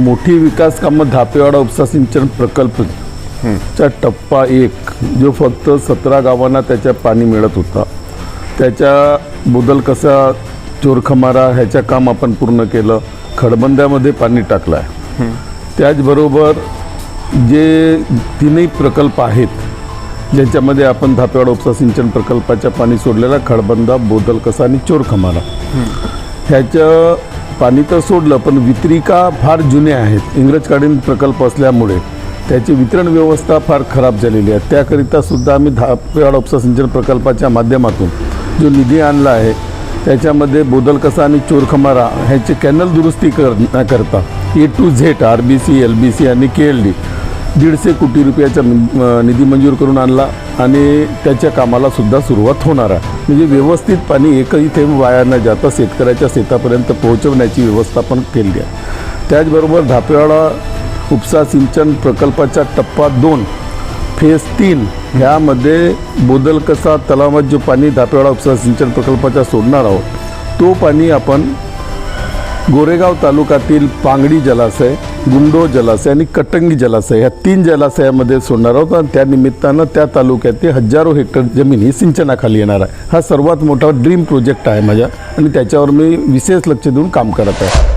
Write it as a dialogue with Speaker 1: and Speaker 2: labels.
Speaker 1: मोठी विकास कामं धापेवाडा उपसा सिंचन प्रकल्प. चा टप्पा एक जो फक्त सतरा गावांना त्याच्या पाणी मिळत होता. त्याच्या बदल कसा चोरखमारा ह्याच्या काम आपण पूर्ण केलं. खडबंद्यामध्ये पाणी टाकलं आहे त्याचबरोबर जे तीनही प्रकल्प आहेत ज्याच्यामध्ये आपण धापेवाडा उपसा सिंचन प्रकल्पाच्या पाणी सोडलेला खडबंदा बोदलकसा आणि चोरखमारा. ह्याचं पाणी तर सोडलं पण वितरिका फार जुने आहेत? इंग्रजकालीन प्रकल्प असल्यामुळे त्याची वितरण व्यवस्था फार खराब झालेली आहे. त्याकरिता सुद्धा आम्ही धापेवाड उपसा सिंचन प्रकल्पाच्या माध्यमातून जो निधी आणला आहे त्याच्यामध्ये बोदलकसा आणि चोरखमारा ह्याची कॅनल दुरुस्ती करण्याकरता A to Z R B C L B C आणि के एल डी दीडशे कोटी रुपयाचा निधी मंजूर करून आणला आणि त्याच्या कामाला सुद्धा सुरुवात होणार आहे. म्हणजे व्यवस्थित पाणी एकही थेंब वाया न जाता शेतकऱ्याच्या शेतापर्यंत पोहोचवण्याची व्यवस्था पण केली आहे. त्याचबरोबर धापेवाडा उपसा सिंचन प्रकल्पाचा टप्पा दोन फेज तीन ह्यामध्ये बोदलकसा तलावात जो पाणी धापेवाडा उपसा सिंचन प्रकल्पाचा सोडणार आहोत तो पाणी आपण गोरेगाव तालुक्यातील पांगडी जलाशय गुंडो जलाशय आणि कटंगी जलाशय ह्या तीन जलाशयामध्ये सोडणार आहोत आणि त्या निमित्तानं त्या तालुक्यातील हजारो हेक्टर जमीन ही सिंचनाखाली येणार आहे. हा सर्वात मोठा ड्रीम प्रोजेक्ट आहे माझ्या आणि त्याच्यावर मी विशेष लक्ष देऊन काम करत आहे.